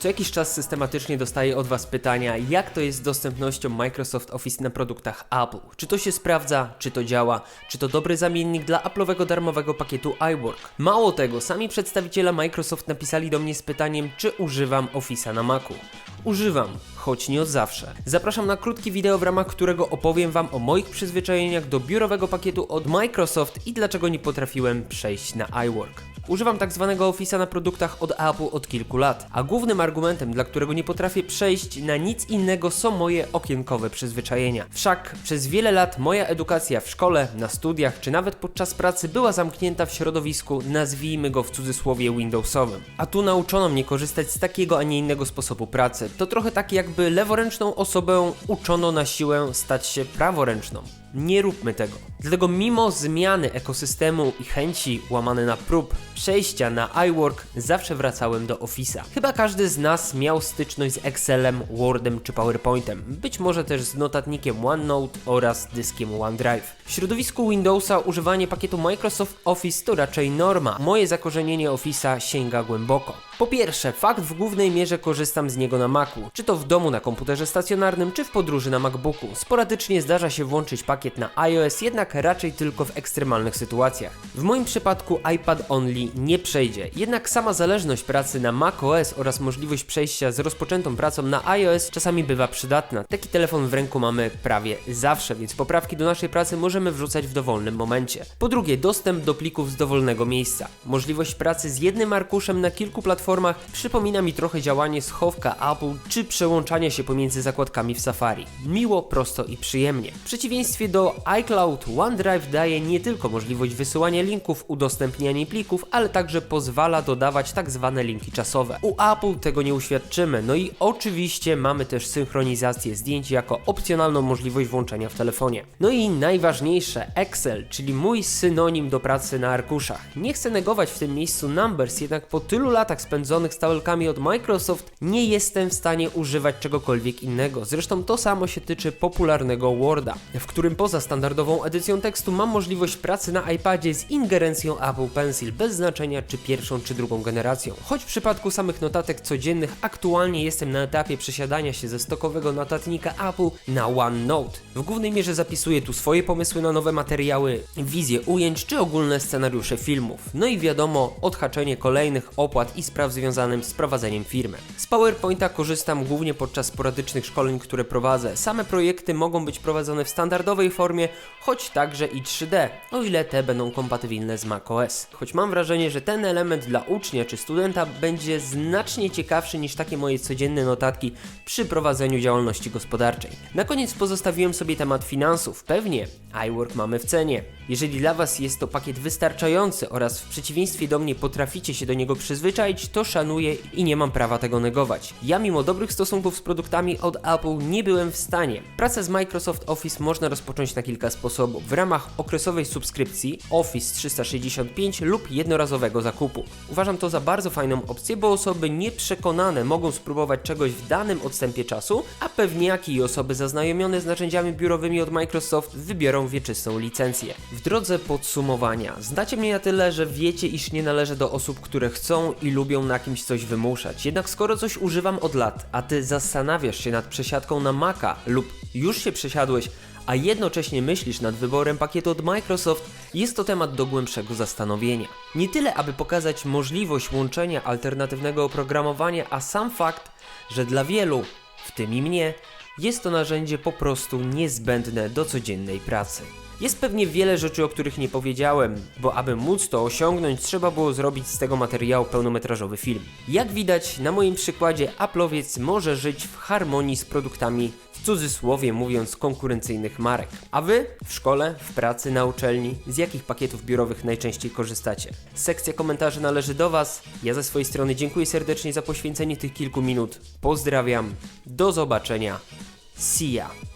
Co jakiś czas systematycznie dostaję od Was pytania, jak to jest z dostępnością Microsoft Office na produktach Apple. Czy to się sprawdza, czy to działa, czy to dobry zamiennik dla Apple'owego darmowego pakietu iWork. Mało tego, sami przedstawiciele Microsoft napisali do mnie z pytaniem, czy używam Office'a na Macu. Używam, choć nie od zawsze. Zapraszam na krótki wideo, w ramach którego opowiem Wam o moich przyzwyczajeniach do biurowego pakietu od Microsoft i dlaczego nie potrafiłem przejść na iWork. Używam tak zwanego Office'a na produktach od Apple od kilku lat, a głównym argumentem, dla którego nie potrafię przejść na nic innego są moje okienkowe przyzwyczajenia. Wszak przez wiele lat moja edukacja w szkole, na studiach czy nawet podczas pracy była zamknięta w środowisku, nazwijmy go w cudzysłowie Windowsowym. A tu nauczono mnie korzystać z takiego, a nie innego sposobu pracy. To trochę tak jakby leworęczną osobę uczono na siłę stać się praworęczną. Nie róbmy tego. Dlatego mimo zmiany ekosystemu i chęci łamane na prób przejścia na iWork, zawsze wracałem do Office'a. Chyba każdy z nas miał styczność z Excelem, Wordem czy PowerPointem, być może też z notatnikiem OneNote oraz dyskiem OneDrive. W środowisku Windowsa używanie pakietu Microsoft Office to raczej norma. Moje zakorzenienie Office'a sięga głęboko. Po pierwsze, fakt w głównej mierze korzystam z niego na Macu, czy to w domu na komputerze stacjonarnym, czy w podróży na MacBooku. Sporadycznie zdarza się włączyć pakiet na iOS, jednak raczej tylko w ekstremalnych sytuacjach. W moim przypadku iPad Only nie przejdzie, jednak sama zależność pracy na macOS oraz możliwość przejścia z rozpoczętą pracą na iOS czasami bywa przydatna. Taki telefon w ręku mamy prawie zawsze, więc poprawki do naszej pracy możemy wrzucać w dowolnym momencie. Po drugie, dostęp do plików z dowolnego miejsca. Możliwość pracy z jednym arkuszem na kilku platformach przypomina mi trochę działanie schowka Apple czy przełączania się pomiędzy zakładkami w Safari. Miło, prosto i przyjemnie. W przeciwieństwie do iCloud, OneDrive daje nie tylko możliwość wysyłania linków, udostępniania plików, ale także pozwala dodawać tak zwane linki czasowe. U Apple tego nie uświadczymy, no i oczywiście mamy też synchronizację zdjęć jako opcjonalną możliwość włączenia w telefonie. No i najważniejsze, Excel, czyli mój synonim do pracy na arkuszach. Nie chcę negować w tym miejscu Numbers, jednak po tylu latach spędzonych z tabelkami od Microsoft nie jestem w stanie używać czegokolwiek innego. Zresztą to samo się tyczy popularnego Worda, w którym poza standardową edycją tekstu mam możliwość pracy na iPadzie z ingerencją Apple Pencil, bez znaczenia czy pierwszą czy drugą generacją. Choć w przypadku samych notatek codziennych aktualnie jestem na etapie przesiadania się ze stokowego notatnika Apple na OneNote. W głównej mierze zapisuję tu swoje pomysły na nowe materiały, wizje ujęć czy ogólne scenariusze filmów. No i wiadomo, odhaczenie kolejnych opłat i spraw związanych z prowadzeniem firmy. Z PowerPointa korzystam głównie podczas sporadycznych szkoleń, które prowadzę. Same projekty mogą być prowadzone w standardowej formie, choć także i 3D, o ile te będą kompatybilne z macOS. Choć mam wrażenie, że ten element dla ucznia czy studenta będzie znacznie ciekawszy niż takie moje codzienne notatki przy prowadzeniu działalności gospodarczej. Na koniec pozostawiłem sobie temat finansów. Pewnie, iWork mamy w cenie. Jeżeli dla Was jest to pakiet wystarczający oraz w przeciwieństwie do mnie potraficie się do niego przyzwyczaić, to szanuję i nie mam prawa tego negować. Ja mimo dobrych stosunków z produktami od Apple nie byłem w stanie. Pracę z Microsoft Office można rozpocząć na kilka sposobów. W ramach okresowej subskrypcji Office 365 lub jednorazowego zakupu. Uważam to za bardzo fajną opcję, bo osoby nieprzekonane mogą spróbować czegoś w danym odstępie czasu, a pewniaki i osoby zaznajomione z narzędziami biurowymi od Microsoft wybiorą wieczystą licencję. W drodze podsumowania, znacie mnie na tyle, że wiecie, iż nie należę do osób, które chcą i lubią na kimś coś wymuszać. Jednak skoro coś używam od lat, a ty zastanawiasz się nad przesiadką na Maca lub już się przesiadłeś, a jednocześnie myślisz nad wyborem pakietu od Microsoft, jest to temat do głębszego zastanowienia. Nie tyle, aby pokazać możliwość łączenia alternatywnego oprogramowania, a sam fakt, że dla wielu, w tym i mnie, jest to narzędzie po prostu niezbędne do codziennej pracy. Jest pewnie wiele rzeczy, o których nie powiedziałem, bo aby móc to osiągnąć, trzeba było zrobić z tego materiału pełnometrażowy film. Jak widać, na moim przykładzie, Apple'owiec może żyć w harmonii z produktami, w cudzysłowie mówiąc, konkurencyjnych marek. A wy w szkole, w pracy, na uczelni, z jakich pakietów biurowych najczęściej korzystacie? Sekcja komentarzy należy do Was. Ja ze swojej strony dziękuję serdecznie za poświęcenie tych kilku minut. Pozdrawiam. Do zobaczenia. See ya.